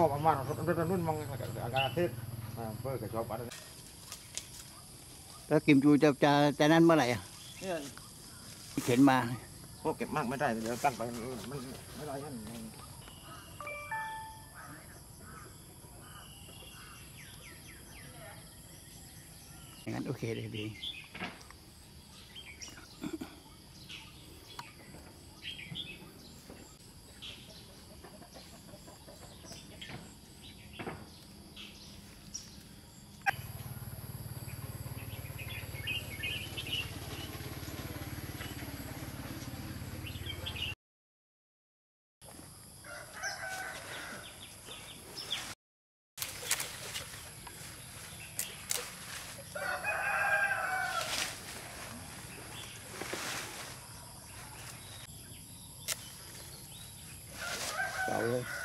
อบประมาณรุ่นรุ่นมังอาการเทศเพื่อกระชอบอะไรแล้วกิมจูจะจะจะนั้นเมื่อไหร่อะเนี่ยเข็นมาพวกเก็บมากไม่ได้เดี๋ยวตั้งไปมันไม่ได้ยันอย่างนั้นโอเคเลยดี เก่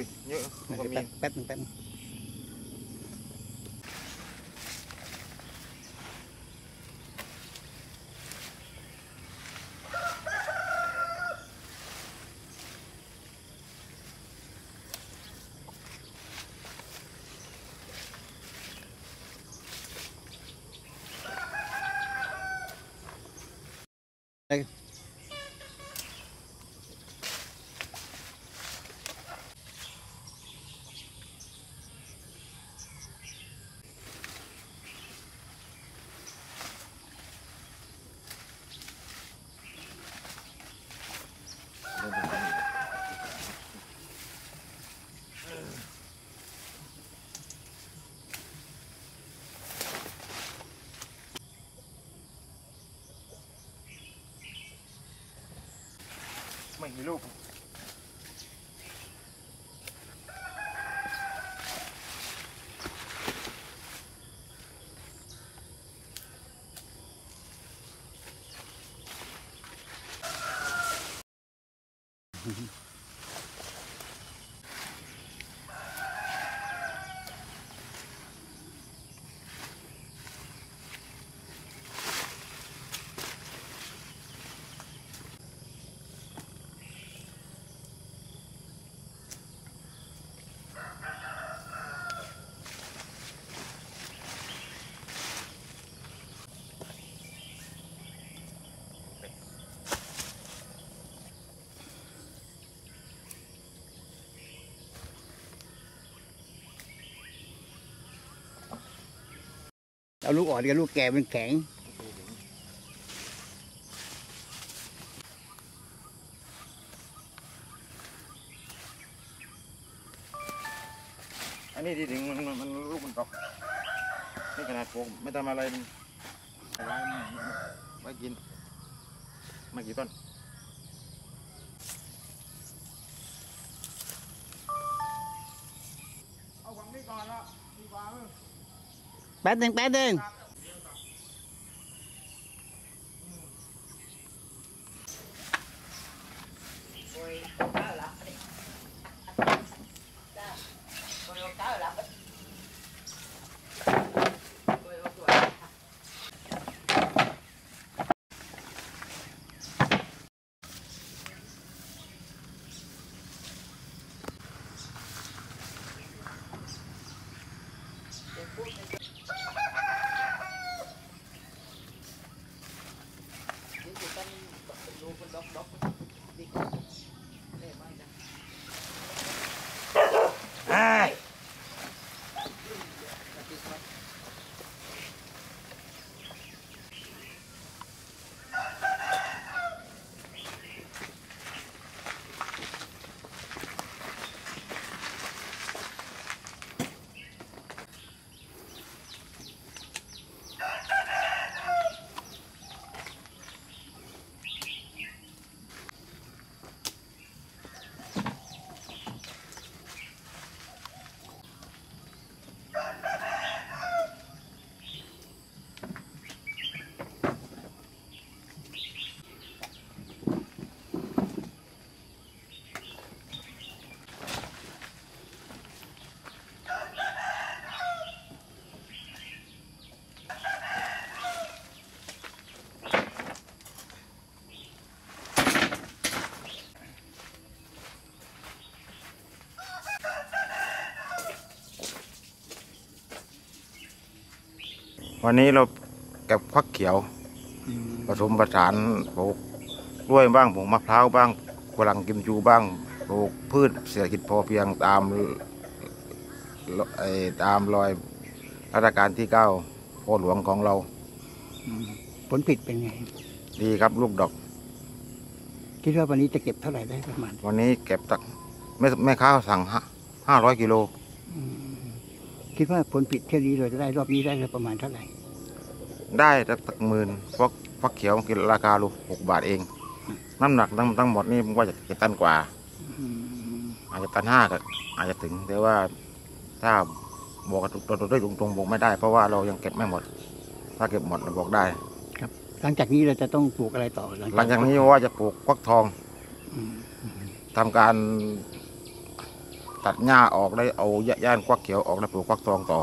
าเลยเย อะก็มี แป๊บแป๊บหนึงแป๊บหนึ่ง ไม่มีลูก เอาลูกอ่อนกับลูกแก่เป็นแข็ง อันนี้ที่ถึงมันมันลูกมันตกนี่ขนาดโกไม่ทำอะไรมันไว้ไว้กินมากี่ต้น แป๊บห dok dok วันนี้เราเก็บฟักเขียวอืมผสมผสานปลูกกล้วยบ้างปลูกมะพร้าวบ้างกวลังกิมจูบ้างปลูกพืชเศรษฐกิจพอเพียงตามไอ้ตามรอยรัชกาลที่เก้าพ่อหลวงของเราอืมผลผลิตเป็นไง ดีครับลูกดอก คิดว่าวันนี้จะเก็บเท่าไหร่ได้ประมาณ วันนี้เก็บตักแม่แม่ค้าสั่งห้าร้อยกิโลอืม คิดว่าผลผลิตเที่ยวนี้เราจะได้รอบนี้ได้ประมาณเท่าไหร่ ได้ตักตักหมื่นฟักฟักเขียวกิโลราคาลูกหกบาทเอง น้ำหนักทั้งทั้งหมดนี่ผมว่าจะจะตันกว่าอืมอาจจะตันห้าก็อาจจะถึงแต่ว่าถ้าบอกกันตรงๆด้วยตรงๆบอกไม่ได้ เพราะว่าเรายังเก็บไม่หมด ถ้าเก็บหมดเราบอกได้หลังจากนี้เราจะต้องปลูกอะไรต่อ หลังจากนี้ว่าจะปลูกฟักทองอืมทำการ ตัดหญ้าออกได้เอาย่านควักเขียวออกแล้วปลูกควักทองต่อ